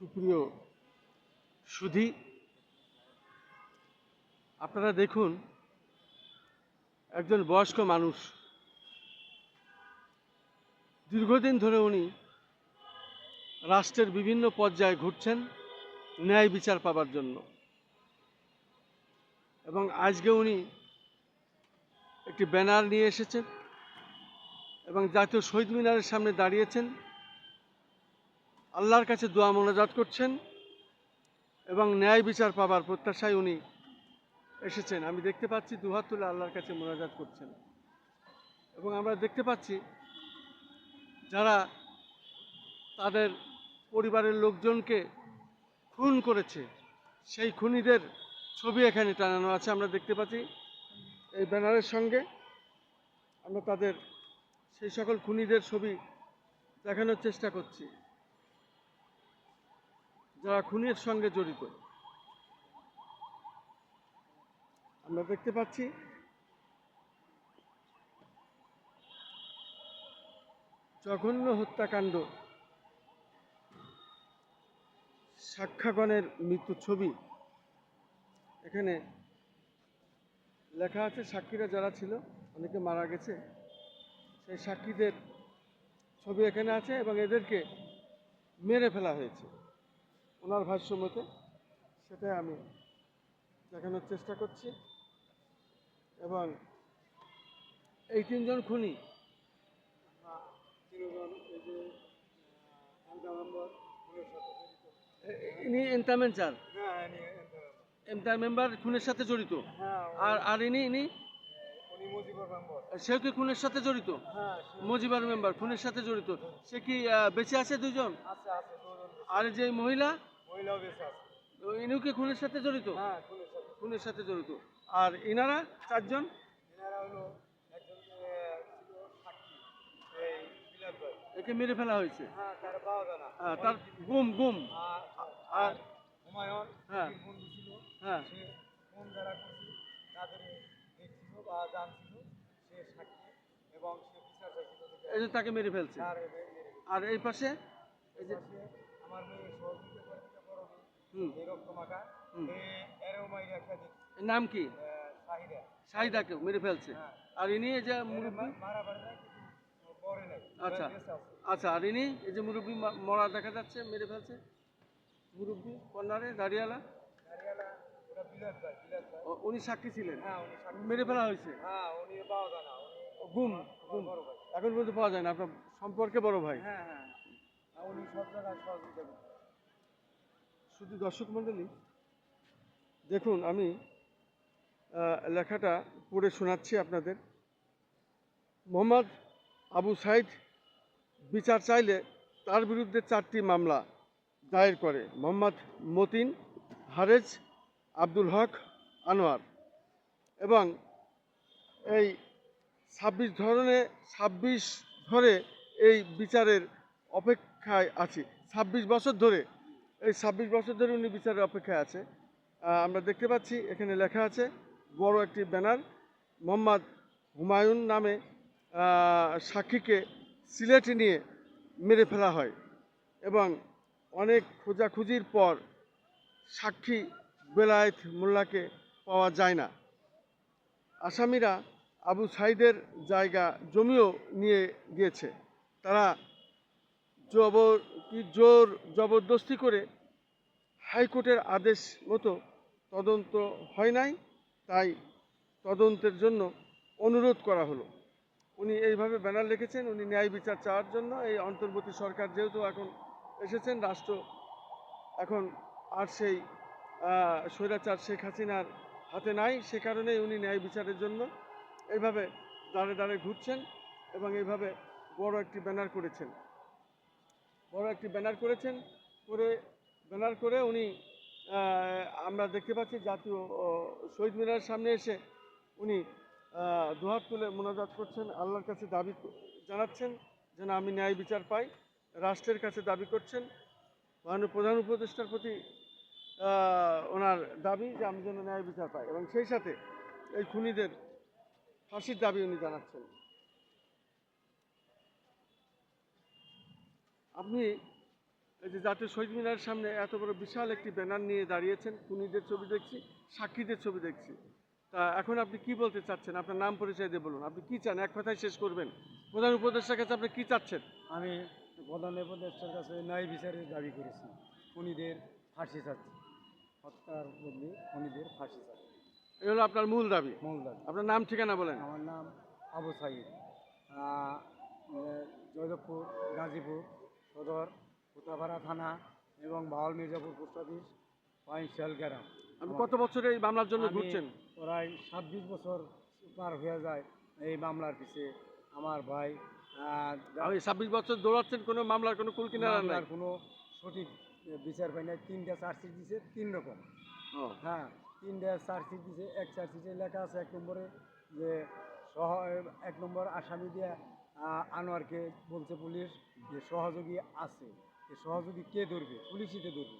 সুপ্রিয় সুধী, আপনারা দেখুন, একজন বয়স্ক মানুষ। দীর্ঘদিন ধরে উনি রাষ্ট্রের বিভিন্ন পর্যায়ে ঘুরছেন ন্যায় বিচার পাবার জন্য। এবং আজকে উনি একটি ব্যানার নিয়ে এসেছেন এবং জাতীয় শহীদ মিনারের সামনে দাঁড়িয়েছেন। আল্লাহর কাছে দোয়া মোনাজাত করছেন এবং ন্যায় বিচার পাবার প্রত্যাশায় উনি এসেছেন। আমি দেখতে পাচ্ছি দুহাত তুলে আল্লাহর কাছে মোনাজাত করছেন। এবং আমরা দেখতে পাচ্ছি যারা তাদের পরিবারের লোকজনকে খুন করেছে, সেই খুনিদের ছবি এখানে টানানো আছে। আমরা দেখতে পাচ্ছি এই ব্যানারের সঙ্গে আমরা তাদের সেই সকল খুনিদের ছবি দেখানোর চেষ্টা করছি। যারা খুনের সঙ্গে জড়িত। আমরা দেখতে পাচ্ছি, জঘন্য হত্যাকাণ্ড। সাক্ষাগণের মৃত্যু ছবি। এখানে লেখা আছে, সাক্ষীরা যারা ছিল, অনেকে মারা গেছে। সেই সাক্ষীদের ছবি এখানে আছে এবং এদেরকে মেরে ফেলা হয়েছে। ওনার ভাষ্য মতে সেটাই আমি দেখানোর চেষ্টা করছি। এবং এই তিনজন খুনি ইনি এন্টামেন্টার এন্টার মেম্বার খুনের সাথে জড়িত? আর আর ইনি ইনি? সেও কি খুনের সাথে জড়িত? মজিবার মেম্বার খুনের সাথে জড়িত। সে কি বেঁচে আছে দুজন আর যে মহিলা? ইনিও কি খুনের সাথে জড়িত? খুনের সাথে। জড়িত। আর ইনারা চারজন? একে মেরে ফেলা হয়েছে? হ্যাঁ, তার গুম গুম। আর হুমায়ুন হ্যাঁ। হ্যাঁ। কোন যারা করছে তাদের দেখছিল বা জানছিল সে সাক্ষী এবং সে বিচার চাইছিল এই যে তাকে মেরে ফেলছে। আর এই পাশে? এই যে আমার মেয়ে সহযোগিতা নাম কি? চাহিদা শাহিদাকে মেরে ফেলছে। হ্যাঁ। আর ইনি এই যে মুরব্বী? আচ্ছা। আচ্ছা আর ইনি এই যে মুরব্বী মরা দেখা যাচ্ছে মেরে ফেলছে? মুরব্বী কর্নারে দাঁড়িয়ালা? উনি সাক্ষী ছিলেন? হ্যাঁ মেরে ফেলা হয়েছে? হ্যাঁ গুম গুম। এখন পর্যন্ত পাওয়া যায় না আপনার সম্পর্কে বড় ভাই। হ্যাঁ হ্যাঁ। উনি সব জায়গায় সহযোগিতা। শুধু দর্শক মণ্ডলী, দেখুন আমি লেখাটা পড়ে শোনাচ্ছি আপনাদের। মোহাম্মদ আবু সাইদ বিচার চাইলে তার বিরুদ্ধে চারটি মামলা দায়ের করে। মোহাম্মদ মতিন, হারেজ, আব্দুল হক, আনোয়ার। এবং এই ছাব্বিশ ধরনের, ছাব্বিশ ধরে এই বিচারের অপেক্ষায় আছি। ছাব্বিশ বছর ধরে এই ছাব্বিশ বছর ধরে উনি বিচারের অপেক্ষায় আছে। আমরা দেখতে পাচ্ছি, এখানে লেখা আছে, বড় একটি ব্যানার, মোহাম্মদ হুমায়ুন নামে সাক্ষীকে সিলেটে নিয়ে মেরে ফেলা হয় এবং অনেক খোঁজাখুঁজির পর সাক্ষী বেলায়েত মোল্লাকে পাওয়া যায় না। আসামিরা আবু সাইদের জায়গা জমিও নিয়ে গিয়েছে। তারা জবর কি জোর জবরদস্তি করে হাইকোর্টের আদেশ মতো তদন্ত হয় নাই, তাই তদন্তের জন্য অনুরোধ করা হলো। উনি এইভাবে ব্যানার লিখেছেন, উনি ন্যায় বিচার চাওয়ার জন্য। এই অন্তর্বর্তী সরকার যেহেতু এখন এসেছেন, রাষ্ট্র এখন আর সেই স্বৈরাচার শেখ হাসিনার হাতে নাই, সে কারণেই উনি ন্যায় বিচারের জন্য এইভাবে দাঁড়ে দাঁড়ে ঘুরছেন এবং এইভাবে বড় একটি ব্যানার করেছেন। বড় একটি ব্যানার করেছেন, করে ব্যানার করে উনি আমরা দেখতে পাচ্ছি জাতীয় শহীদ মিনারের সামনে এসে উনি দুহাত তুলে মোনাজাত করছেন, আল্লাহর কাছে দাবি জানাচ্ছেন যেন আমি ন্যায় বিচার পাই, রাষ্ট্রের কাছে দাবি করছেন। মাননীয় প্রধান উপদেষ্টার প্রতি ওনার দাবি যে আমি যেন ন্যায় বিচার পাই এবং সেই সাথে এই খুনিদের ফাঁসির দাবি উনি জানাচ্ছেন। আপনি এই যে জাতীয় শহীদ মিনারের সামনে এত বড় বিশাল একটি ব্যানার নিয়ে দাঁড়িয়েছেন খুনিদের ছবি দেখছি সাক্ষীদের ছবি দেখছি। তা এখন আপনি কি বলতে চাচ্ছেন? আপনার নাম পরিচয় দিয়ে বলুন। আপনি কি চান? এক কথায় শেষ করবেন। প্রধান উপদেষ্টার কাছে আপনি কি চাচ্ছেন? আমি প্রধান উপদেষ্টার কাছে ন্যায় বিচারের দাবি করেছি। খুনিদের ফাঁসি চাচ্ছি। হত্যার বদলে খুনিদের ফাঁসি চাচ্ছি। এই হলো আপনার মূল দাবি। মূল দাবি। আপনার নাম ঠিকানা বলেন। আমার নাম আবু সাইদ। জয়দেবপুর গাজীপুর। সদর কোতাপাড়া থানা এবং বাউল মির্জাপুর পোস্ট অফিস পাইনশাল গ্রাম আপনি কত বছরে এই মামলার জন্য ঘুরছেন? প্রায় ছাব্বিশ বছর পার হয়ে যায় এই মামলার পিছে। আমার ভাই আমি ছাব্বিশ বছর দৌড়াচ্ছেন কোনো মামলার কোনো কুল কিনারা নাই? কোনো সঠিক বিচার পাই নাই। তিনটা চার্জশিট দিছে তিন রকম। হ্যাঁ তিনটা চার্জশিট দিছে। এক চার্জশিটে লেখা আছে এক নম্বরে যে সহ এক নম্বর আসামি দিয়ে আনোয়ারকে বলছে পুলিশ যে সহযোগী আছে। এ সহযোগী কে ধরবে? পুলিশই তো ধরবে।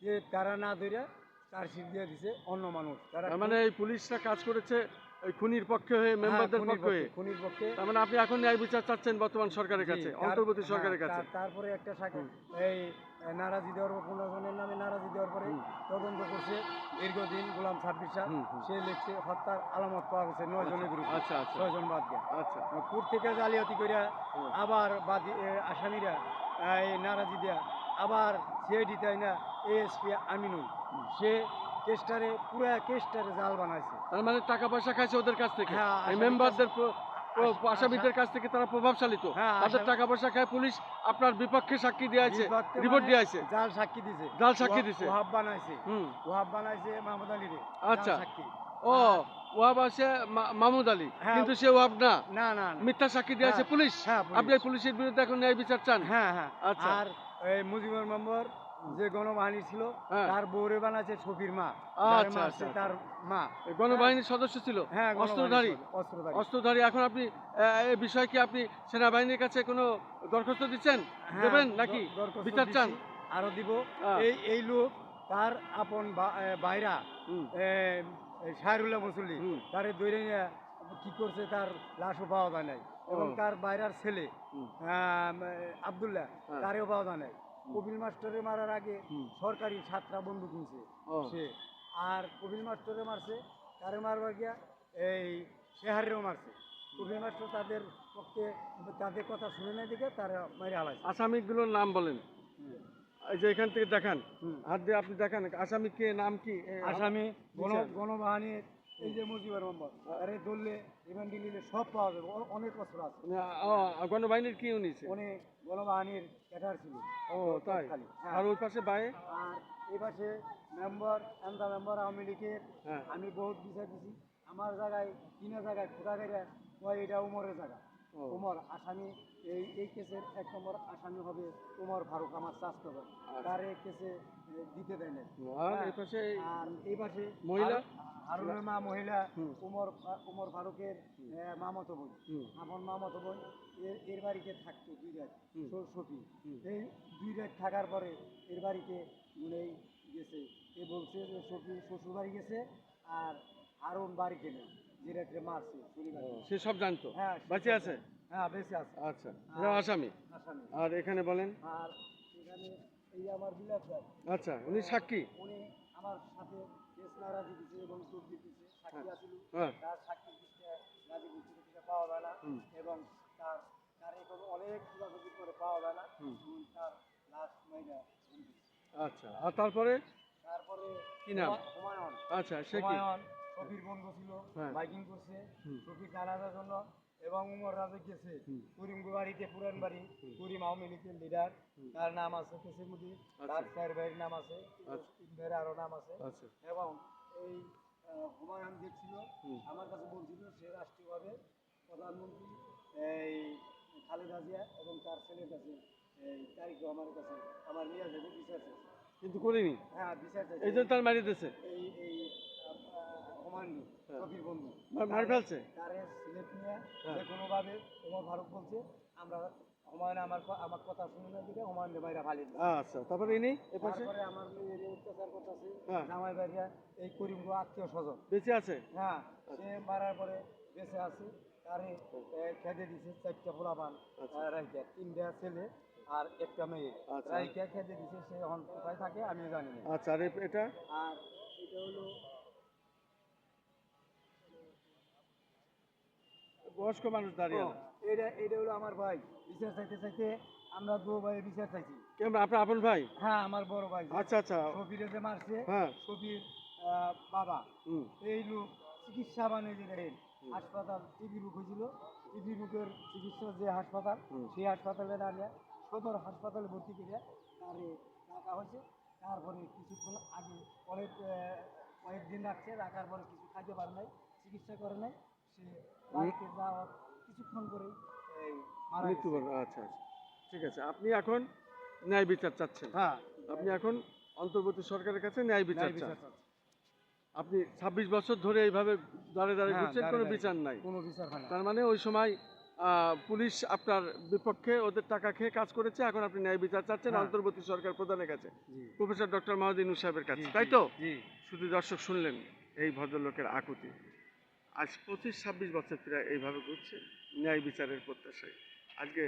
কে তারা না ধরে চার্জশিট দিয়ে দিছে অন্য মানুষ। তারা মানে এই পুলিশরা কাজ করেছে ওই খুনির পক্ষে হয়ে হ্যাঁ, মেম্বারদের পক্ষে হয়ে? খুনির পক্ষে। তার মানে আপনি এখন ন্যায় বিচার চাচ্ছেন বর্তমান সরকারের কাছে অন্তর্বর্তী হ্যাঁ, সরকারের কাছে তারপরে একটা এই নারাজি দেওয়ার পর পনেরো জনের নামে নারাজি দেওয়ার পরে তদন্ত করছে দীর্ঘদিন গোলাম ছাব্বিশ হুম। সে লিখছে হত্যার আলামত পাওয়া গেছে নয় জনের বিরুদ্ধে। আচ্ছা আচ্ছা। ছয় জন বাদ দিয়ে আচ্ছা। কোর থেকে জালিয়াতি করিয়া আবার বাদী আসামিরা এই নারাজি দেয়া আবার সিআইডি তাই না এএসপি আমিনুল সে কেসটারে পুরো কেসটারে জাল বানাইছে। তার মানে টাকা পয়সা খাইছে ওদের কাছ থেকে? হ্যাঁ, মেম্বারদের আসামিদের কাছ থেকে তারা প্রভাবশালিত হ্যাঁ, তাদের টাকা পয়সা খায় পুলিশ আপনার বিপক্ষে সাক্ষী দিয়েছে রিপোর্ট মানে দিয়েছে জাল সাক্ষী দিছে। জাল সাক্ষী দিছে। বানাইছে। হুম। বানাইছে মাহমুদ আলী রে আচ্ছা। ও ওয়াব আছে মাহমুদ আলী। হ্যাঁ। কিন্তু সে ওয়াব না। না না। মিথ্যা সাক্ষী দিয়েছে হ্যাঁ, পুলিশ? হ্যাঁ, পুলিশ। আপনি পুলিশের বিরুদ্ধে এখন ন্যায় বিচার চান? হ্যাঁ হ্যাঁ। আচ্ছা। আর এই মুজিবুর মেম্বর যে গণবাহিনী ছিল হ্যাঁ। তার বউরে বানাইছে সফির মা। আচ্ছা, আচ্ছা, আচ্ছা। তার মা। গণবাহিনীর সদস্য ছিল? হ্যাঁ অস্ত্রধারী? অস্ত্রধারী। অস্ত্রধারী এখন আপনি এই বিষয়ে কি আপনি সেনাবাহিনীর কাছে কোনো দরখাস্ত দিচ্ছেন? হ্যাঁ, দেবেন নাকি? বিচার চান? আরও দিব। এই এই লোক তার আপন বাইরা শাহরুল্লাহ মুসল্লি। তারে দৈরে কি করছে তার লাশও পাওয়া যায় নাই। এবং তার বাইরার ছেলে আবদুল্লাহ হ্যাঁ। তারেও পাওয়া যায় নাই। কপিল মাস্টারে মারার আগে সরকারি সাতটা বন্দুক নিছে। সে আর কপিল মাস্টারে মারছে তারে মারবার গিয়া এই শেহারেও মারছে। কপিল মাস্টার তাদের পক্ষে তাদের কথা শুনে নাই দেখে তারা মেরে হালাইছে। আসামিগুলোর নাম বলেন। এই যে এখান থেকে দেখান। হাত দিয়ে আপনি দেখান আসামি কে নাম কি? আসামি গণ গণবাহিনীর এই যে মুজিবুর আরে নিলে সব পাওয়া যাবে অনেক বছর আছে। গণবাহিনীর কি উনি উনি গণবাহিনীর ক্যাডার ছিল ও তাই? হ্যাঁ। আর ওই পাশে বায়ে? আর এই পাশে মেম্বার মেম্বার আওয়ামী লীগের। হ্যাঁ। আমি বহুত বিচার দিছি। আমার জায়গায় তিনা জায়গায় খোদা গাইরা কয় এটা উমরের জায়গা। উমর আসামি এই এই কেসের এক নম্বর আসামি হবে উমর ফারুক আমার স্বাস্থ্য আচ্ছা। তার এই কেসে দিতে দেয় না আর এই পাশে মহিলা? হারুনের মা মহিলা। উমর উমর ফারুকের মামাতো বোন। আপন মামাতো বোন এর বাড়িতে থাকতো দুই রাত। হুম। সো- সখী। হুম। এই দুই রাত থাকার পরে এর বাড়িতে উনি গেছে। এ বলছে যে সখী শ্বশুর বাড়ি গেছে আর হারুন বাড়িতে নেই যে রাত্রে মারছে সে সব জানতো? হ্যাঁ বাঁচে আছে? হ্যাঁ বেঁচে আছে। আচ্ছা। আসামি? আসামি। আর এখানে বলেন? আর এখানে এই আমার বিলাস আচ্ছা উনি সাক্ষী? উনি আমার সাথে এবং আছিল হ্যাঁ। তার পাওয়া যায় না এবং তার তার এখন অনেক খোঁজাখুঁজি করে পাওয়া যায় না। তার লাস্ট মহিলা আচ্ছা আর তারপরে? তারপরে কি নাম? হুমা- হুমায়ুন। আচ্ছা সে কি? হুমায়ুন সফির বন্ধু ছিল হ্যাঁ। বাইকিং করছে। সফির জানাজার জন্য এবং উমর রাজে গেছে। করিম বাড়িতে পুরান বাড়ি। করিম আওয়ামী লীগের লিডার তার নাম আছে কেসের মধ্যে আচ্ছা। তার স্যার ভাইয়ের নাম আছে। আচ্ছা। ভাইয়ের আরও নাম আছে। আচ্ছা। এবং এই হুমায়ুন দেখছিল। আমার কাছে বলছিল সে রাষ্ট্রীয়ভাবে প্রধানমন্ত্রী এই খালেদা জিয়া এবং তার ছেলের কাছে এই তারিক রহমানের কাছে। আমার নিয়ে যাবে বিচার কিন্তু করিনি? হ্যাঁ বিচার এই জন্য তার মারিয়ে দিয়েছে? বন্ধু। মার- ফেলছে? তারে সিলেট নিয়ে হ্যাঁ। যে কোনোভাবে ওমর ফারুক বলছে আমরা হুমায়ুন আমার আমার কথা শুনে না হুমায়ুন আচ্ছা তারপরে ইনি এ তারপরে আমার মেয়ের অত্যাচার করতেছে হ্যাঁ। জামাই বাড়িয়া এই করিমগো আত্মীয় স্বজন। বেঁচে আছে? হ্যাঁ সে মারার পরে বেঁচে আছে তারে এ, খেতে দিছে চারটা আচ্ছা। তিনটা ছেলে আর একটা মেয়ে। আচ্ছা। রাইকা খেতে দিছে সে এখন কোথায় থাকে আমি জানি না। আচ্ছা এটা? আর এটা হলো বয়স্ক মানুষ দাঁড়িয়ে এটা এটা হলো আমার ভাই। বিচার চাইতে চাইতে আমরা দু ভাই বিচার চাইছি। কেমন আপনার আপন ভাই? হ্যাঁ আমার বড় ভাই। আচ্ছা আচ্ছা। সফিরে যে মারছে। হ্যাঁ। সফির বাবা। এই লোক চিকিৎসা মানে যে দেখেন হাসপাতাল টিবি রোগ হয়েছিল। টিবি রোগের চিকিৎসা যে হাসপাতাল সেই হাসপাতালে দাঁড়িয়ে সদর হাসপাতালে ভর্তি করে তারে রাখা হয়েছে। তারপরে কিছুক্ষণ আগে অনেক কয়েকদিন রাখছে। রাখার পরে কিছু খাইতে পারে নাই চিকিৎসা করে নাই। সে বাড়িতে যাওয়ার কিছুক্ষণ পরেই মারা মৃত্যুবরণ আচ্ছা আচ্ছা। ঠিক আছে আপনি এখন ন্যায় বিচার চাচ্ছেন। হ্যাঁ। আপনি এখন অন্তর্বর্তী সরকারের কাছে ন্যায় বিচার ন্যায় চান। বিচার আপনি ছাব্বিশ বছর ধরে এইভাবে দাঁড়িয়ে দাঁড়িয়ে হ্যাঁ, ঘুরছেন কোনো দাঁড়িয়ে। বিচার নাই। কোনো বিচার হয় না। তার মানে ওই সময় আহ, পুলিশ আপনার বিপক্ষে ওদের টাকা খেয়ে কাজ করেছে এখন আপনি ন্যায় বিচার চাচ্ছেন হ্যাঁ। অন্তর্বর্তী সরকার প্রধানের কাছে। জি। প্রফেসর ডক্টর মাহদিন সাহেবের কাছে জি, তাই তো? জি। শুধু দর্শক শুনলেন এই ভদ্রলোকের আকুতি। আজ পঁচিশ ছাব্বিশ বছর প্রায় এইভাবে ঘুরছে ন্যায় বিচারের প্রত্যাশায়। আজকে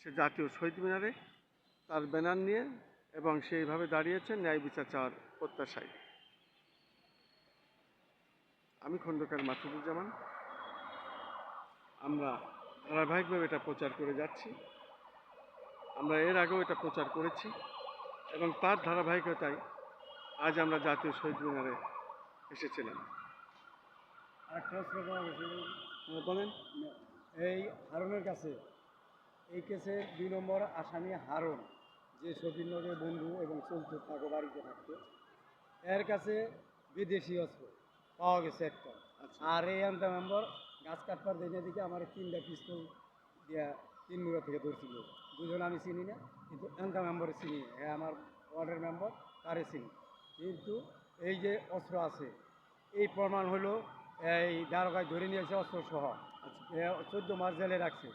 সে জাতীয় শহীদ মিনারে তার ব্যানার নিয়ে এবং সেইভাবে দাঁড়িয়েছে ন্যায় বিচার চাওয়ার প্রত্যাশায়। আমি খন্দকার মাসুদুজ্জামান। আমরা ধারাবাহিকভাবে এটা প্রচার করে যাচ্ছি। আমরা এর আগেও এটা প্রচার করেছি এবং তার ধারাবাহিকতায় আজ আমরা জাতীয় শহীদ মিনারে এসেছিলাম। আরেকটা হ্যাঁ, বলেন। এই হারুনের কাছে এই কেসে দুই নম্বর আসামি হারুন যে শফির নগরের বন্ধু এবং চলতে তাকে বাড়িতে থাকতো এর কাছে বিদেশি অস্ত্র পাওয়া গেছে একটা। আচ্ছা। আর এই আনতে মেম্বার গাছ কাটবার দেখে দেখে আমার তিনটা পিস্তল দিয়া তিন মুড়া থেকে ধরছিল। দুজন আমি চিনি না কিন্তু এনকা মেম্বারে চিনি। হ্যাঁ আমার ওয়ার্ডের মেম্বার তারে চিনি। কিন্তু এই যে অস্ত্র আছে এই প্রমাণ হলো এই দারোগায় ধরে নিয়েছে অস্ত্র সহ চোদ্দ মাস জেলে রাখছে।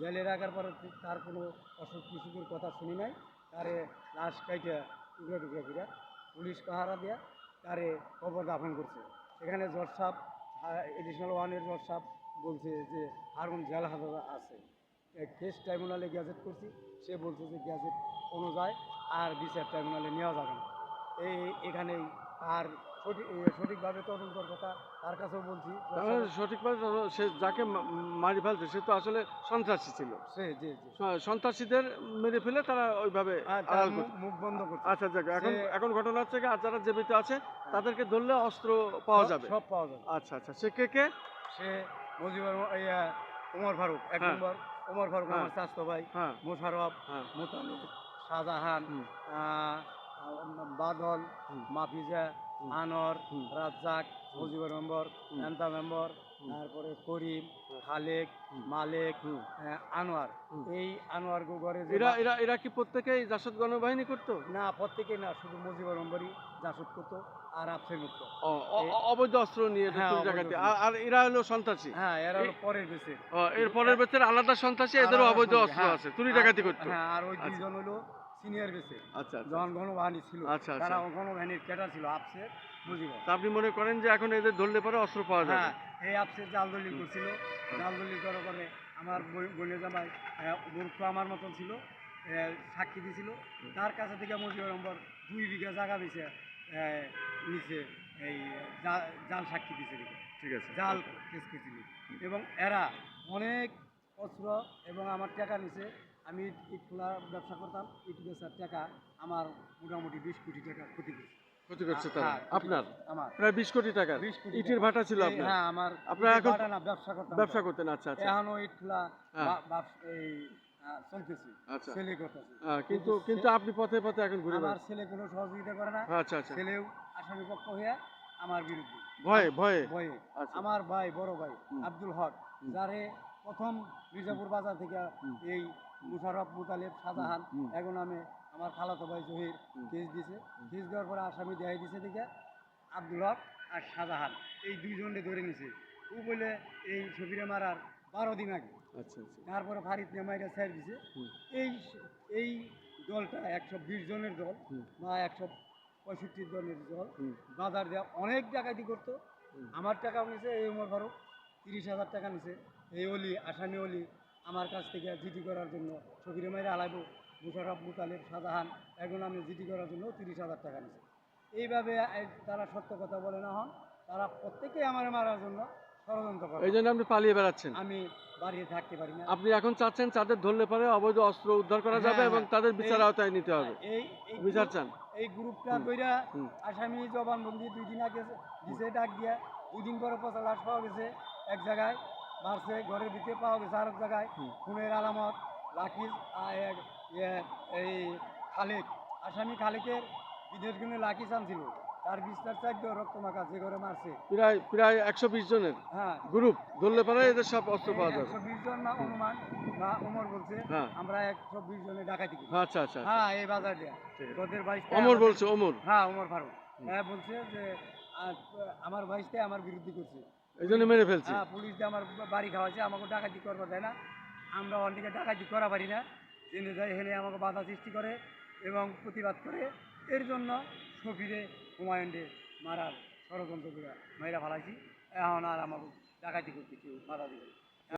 জেলে রাখার পরে তার কোনো অসুখ বিসুখের কথা শুনি নাই। তারে লাশ কাইটে টুকরা টুকরা করে পুলিশ পাহারা দিয়া তারে কবর দাফন করছে। এখানে জজ সাহেব এডিশনাল ওয়ানের জজ সাহেব বলছে যে হারুন জেল হাজত আছে। কেস ট্রাইব্যুনালে গ্যাজেট করছি। সে বলছে যে গ্যাজেট অনুযায়ী আর বিচার ট্রাইব্যুনালে নেওয়া যাবে না। এই এখানেই আর সঠিক সঠিকভাবে তদন্তর কথা তার কাছেও বলছি। জজ সঠিকভাবে সে যাকে মারি ফেলছে সে তো আসলে সন্ত্রাসী ছিল। সে জি জি। সন্ত্রাসীদের মেরে ফেলে তারা ওইভাবে আর মুখ বন্ধ করছে। আচ্ছা যাক এখন এখন ঘটনা হচ্ছে আর যারা জীবিত আছে তাদেরকে ধরলে অস্ত্র পাওয়া যাবে। সব পাওয়া যাবে। আচ্ছা আচ্ছা সে কে কে? সে মুজিবুর ওমর ফারুক এক হ্যাঁ। নম্বর। ওমর ফারুক হ্যাঁ। আমার স্বাস্থ্য ভাই হ্যাঁ। মোশারফ হ্যাঁ। মোতালিব শাহজাহান বাদল মাফিজা। আনর রাজ্জাক মুজিবুর মেম্বর। এন্তা মেম্বর তারপরে করিম খালেক মালেক আনোয়ার। এই আনোয়ার ঘরে যে এরা এরা এরা কি প্রত্যেকেই জাসদ গণবাহিনী করতো? না প্রত্যেকে না শুধু মুজিবুর মেম্বরই জাসুদ করতো আর আফসের মুক্ত অবৈধ অস্ত্র নিয়ে হ্যাঁ, ডাকাতি। অস্ত্র। আর এরা হলো সন্ত্রাসী? হ্যাঁ এরা হলো পরের ও, এর পরের বেচের আলাদা সন্ত্রাসী এদেরও অবৈধ অস্ত্র হ্যাঁ। আছে চুরি আর- ডাকাতি করতো। হ্যাঁ আর ওই আচ্ছা। দুইজন হলো সিনিয়র বেসে আচ্ছা আচ্ছা। যখন গণবাহিনী ছিল আচ্ছা, আচ্ছা। তারা গণবাহিনীর ক্যাডার ছিল আপসে তা? আপনি মনে করেন যে এখন এদের ধরলে পরে অস্ত্র পাওয়া যাবে? হ্যাঁ এই আপসে জাল দলিল করছিল। জাল দলিল করার পরে আমার বোনের জামাই মূর্খ আমার মতন ছিল সাক্ষী দিছিল। তার কাছে থেকে মুজিবুর নম্বর দুই বিঘা জায়গা বেছে নিচে এই জাল সাক্ষী দিছে ঠিক আছে। জাল কেস করেছিল। এবং এরা অনেক অস্ত্র এবং আমার টাকা নিছে। আমি ইট খোলা ব্যবসা করতাম ইট বেচার টাকা আমার মোটামুটি বিশ কোটি টাকা ক্ষতি করছে। ক্ষতি করছে তারা আপনার? আমার। প্রায় বিশ কোটি টাকার ইটের ভাটা ছিল আপনার? হ্যাঁ আমার আপনার এখন না ব্যবসা করতাম। ব্যবসা করতেন আচ্ছা আচ্ছা। এখনও ইট খোলা। বা- বাপ- এই আহ, ছেলে করতেছে। কিন্তু কিন্তু আপনি পথে পথে এখন ঘুরে আমার ছেলে কোনো সহযোগিতা করে না। আচ্ছা আচ্ছা। ছেলেও আসামি পক্ষ হয়ে আমার বিরুদ্ধে। ভয়ে ভয়ে? ভয়ে। আচ্ছা। আমার ভাই বড় ভাই আব্দুল হক যারে প্রথম মির্জাপুর বাজার থেকে এই মুশারফ মুতালেব শাহজাহান। এখন আমি আমার খালাতো ভাই জহির। কেস দিছে। কেস দেওয়ার পরে আসামি দেখাই দিছে দেখে আব্দুল হক আর শাহজাহান। এই দুইজনকে ধরে নিছে। ও বলে এই ছবিরে মারার বারো দিন আগে। আচ্ছা আচ্ছা। তারপরে ফারিদ নেমাইরা ছেড়ে দিছে। এই এই দলটা একশো বিশ জনের দল বা একশো পঁয়ষট্টি জনের দল। বাজার দেওয়া অনেক ডাকাতি করতো। আমার টাকাও নিছে এই উমর ফারুক তিরিশ হাজার টাকা নিছে। এই অলি আসামি অলি আমার কাছ থেকে জিডি করার জন্য। শফিরে মাইরা আলাইবো মুশারফ মুতালিব শাহজাহান এখন আমি জিডি করার জন্য তিরিশ হাজার টাকা নিয়েছি এইভাবে তারা সত্য কথা বলে না হন তারা প্রত্যেকেই আমার মারার জন্য ষড়যন্ত্র করে। এই জন্য আপনি পালিয়ে বেড়াচ্ছেন। আমি বাড়িতে থাকতে পারি না। আপনি এখন চাচ্ছেন তাদের ধরলে পরে অবৈধ অস্ত্র উদ্ধার করা যাবে হ্যাঁ, এবং হ্যাঁ। তাদের বিচার আওতায় নিতে হবে। এই এই বিচার চান এই গ্রুপটা কইরা আসামি জবানবন্দি দুই দিন আগে দিছে ডাক দিয়া দুই দিন পরে পচা লাশ পাওয়া গেছে এক জায়গায়। মারছে ঘরের ভিতরে পাওয়া গেছে আরেক জায়গায় খুনের আলামত লাকিজ ইয়ে, এই খালেক আসামি খালেকের বিদেশ গুণে লাকিজ আনছিল তার বিস্তার চাইতে রক্ত মাখা যে ঘরে মারছে। প্রায় প্রায় একশো বিশ জনের হ্যাঁ। গ্রুপ ধরলে পরে এদের সব অস্ত্র পাওয়া যাবে। একশো বিশ জন না অনুমান বা উমর বলছে হ্যাঁ। আমরা একশো বিশ জনে ডাকাতি করি। আচ্ছা আচ্ছা আচ্ছা। হ্যাঁ এই বাজার দেয়া। তোদের বাইশ অমর বলছে অমর হ্যাঁ ওমর ফারুক। হ্যাঁ বলছে যে আমার ভাইসতে আমার বিরুদ্ধে করছে। এই জন্য মেরে ফেলছে। হ্যাঁ পুলিশ দিয়ে আমার বাড়ি খাওয়াছে আমাকে ডাকাতি করবার দেয় না? আমরা অনেকে ডাকাতি করা পারি না। জেনে যায় হেনে আমাকে বাধা সৃষ্টি করে এবং প্রতিবাদ করে। এর জন্য সফিরে হুমায়ুনরে মারার ষড়যন্ত্র করে ভালো ফালাইছি। এখন আর আমাকে ডাকাতি করতে কেউ বাধা দিবে